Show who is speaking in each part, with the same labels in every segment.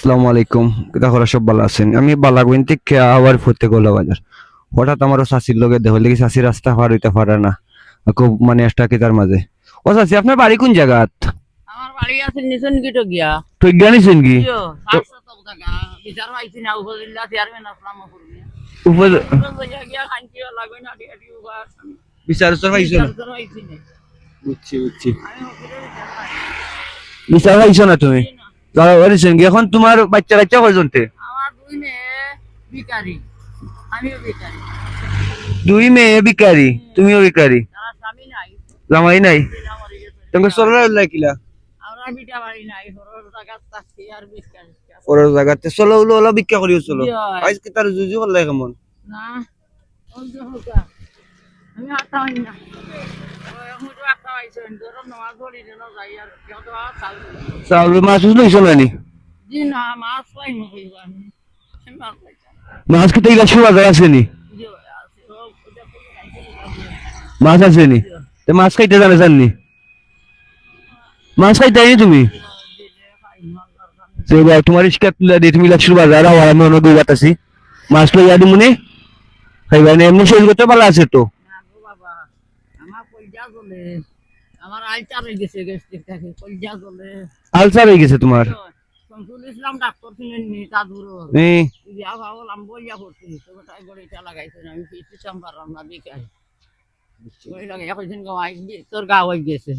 Speaker 1: আসসালামু আলাইকুম। দেখো সব ভালো আছেন। আমি বালাগুইন থেকে আবার ফুটতে গোলা বাজার। হঠাৎ আমারও চাষির লগে দেহ লেগে চাষি রাস্তা পার হইতে পারে না। খুব মানে একটা কিতার মাঝে। ও চাষি আপনার বাড়ি কোন জায়গাত?
Speaker 2: আমার বাড়ি আছে গিয়া
Speaker 1: জানিছেন কি
Speaker 2: তো টাকা। বিচার পাইছি না উপজেলা চেয়ারম্যান আসলাম উপজেলা গিয়া লাগবে না
Speaker 1: বিচার না?
Speaker 2: বিচার না।
Speaker 1: বুঝছি বুঝছি।
Speaker 2: বিচার পাই
Speaker 1: না তুমি? কি এখন তোমার বাচ্চা কাচ্চা কয়জনতে?
Speaker 2: আমার দুই মেয়ে ভিকারি আমিও ভিকারি
Speaker 1: দুই মেয়ে বিকারি তুমিও
Speaker 2: স্বামী নাই।
Speaker 1: জামাই নাই? তোমাকে সরলা লাগিলা
Speaker 2: ভিকারি
Speaker 1: ওর জায়গাতে চলো ওলো ওলা ভিক্ষা করিও চলো। আজ কি তার জুজু কেমন?
Speaker 2: না আমি না।
Speaker 1: চাউল মাছ ইসো নানি
Speaker 2: মাছ
Speaker 1: কি তাইলা শুরু বাজার আছে নি মাছ আছে নি তে মাছ খাইতে জানে জাননি মাছ খাইতে আইনি তুমি? বা তোমার ইস্কাত দিয়ে তুমি লাক্সুর বাজার আর আমি দুই বাতাসি মাছ লইয়া দি মনে খাইবা এমনি শরীর করতে ভালো আছে তো?
Speaker 2: আমার কলজা জ্বলে আমার আলচার হয়ে গেছে গেছে থাকে কলজা জ্বলে
Speaker 1: আলসার হয়ে গেছে তোমার
Speaker 2: শমসুল ইসলাম ডাক্তার শুনেন নি তা দূর
Speaker 1: এই
Speaker 2: বিয়া ভাবলাম বইয়া করছি তো তাই গড়িটা লাগাইছে আমি ফিরছিলাম পারলাম না বিকাল ওই লাগে এখন গাই তোর গা হয়ে গেছে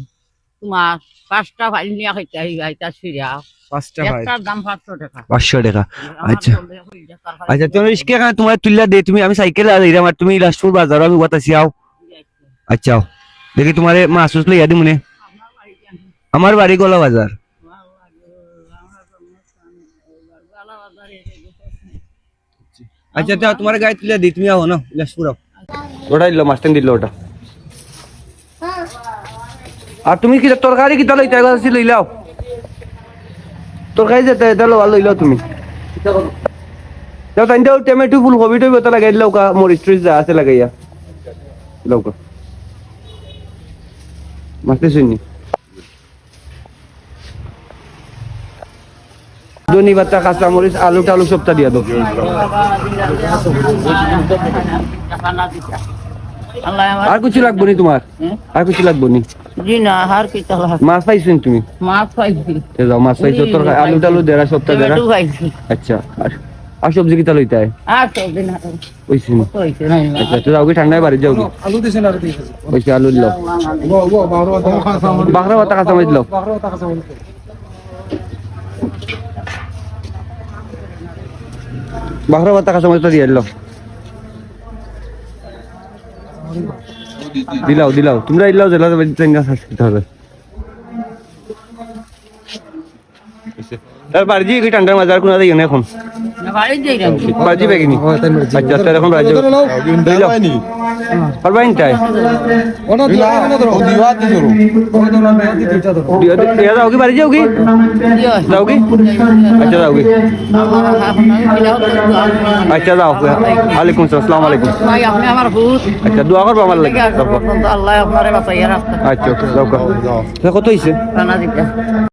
Speaker 2: তোমার পাঁচটা ফাইল নিয়ে খাইতে আই গাইতা সিরিয়া
Speaker 1: পাঁচটা ভাই
Speaker 2: একটার দাম পাঁচশো টাকা
Speaker 1: পাঁচশো টাকা
Speaker 2: আমার
Speaker 1: আচ্ছা।
Speaker 2: চলে হইলে তার খালি
Speaker 1: আচ্ছা তোমার ইস্কে খান তোমার তুললা দে তুমি আমি সাইকেল আর ইরাম আর তুমি লাস্টপুর বাজার আমি বাতাসি আও আচ্ছা আও। দেখি তোমার মাছ উঠলে ইয়া দি মনে
Speaker 2: আপনার বাড়ি কেন?
Speaker 1: আমার বাড়ি গোলা বাজার
Speaker 2: ভালো লাগে, আমরা তো অনুষ্ঠান, এবার বেলা বাজারে এসে গেছে।
Speaker 1: আচ্ছা তা তোমার গায়ে তুলে দিই তুমি আও না লাস্টপুর আও ওটা দিল মাস্টার দিল ওটা আর তুমি কি তরকারি কি তাহলে ইটা গাছ লইলাও তরকারি যেতে শুনি ধনি পাতা কাঁচা মরিচ আলু টালু সবটা দিয়া দাও। আর কিছু লাগবো নি তোমার? আর কিছু লাগবো নি? মাছ পাইছেন তুমি?
Speaker 2: মাছ পাইছি।
Speaker 1: মাছ পাইছো তোর আলু টালু দেড়া সপ্তাহ দেড়া আচ্ছা আর আর সবজি কিতা লইতে হয়
Speaker 2: আর সবজি না
Speaker 1: ওইছি। আচ্ছা তো যাও কি ঠান্ডায় বাড়ি যাও কি?
Speaker 3: আলু দিছেন আর দিয়েছে
Speaker 1: ওইছি আলু দিলাও
Speaker 3: খাসা
Speaker 1: দিলাও
Speaker 3: খাসা
Speaker 1: দিয়ে তোমরা দিলাও জেলা চেঙ্গা শাস হবে। তার বাড়ি দিয়ে কি ঠান্ডার মাঝে আর কোনো এখন? বাজি বেগিনি আচ্ছা তার এখন বাজি পারবাই তাই
Speaker 3: ওনা দিলা না ধরো দিওয়া দি ধরো ওনা দি
Speaker 1: দিয়া যাও কি? বাড়ি যাও কি? যাও কি? আচ্ছা যাও কি? আচ্ছা যাও। ওয়ালাইকুম আসসালাম আলাইকুম।
Speaker 2: ভাই আপনি আমার ভূত
Speaker 1: আচ্ছা দোয়া করব আমার লাগে।
Speaker 2: আল্লাহ আপনারে বাঁচাইয়া রাখতে
Speaker 1: আচ্ছা যাও কত
Speaker 2: দিতে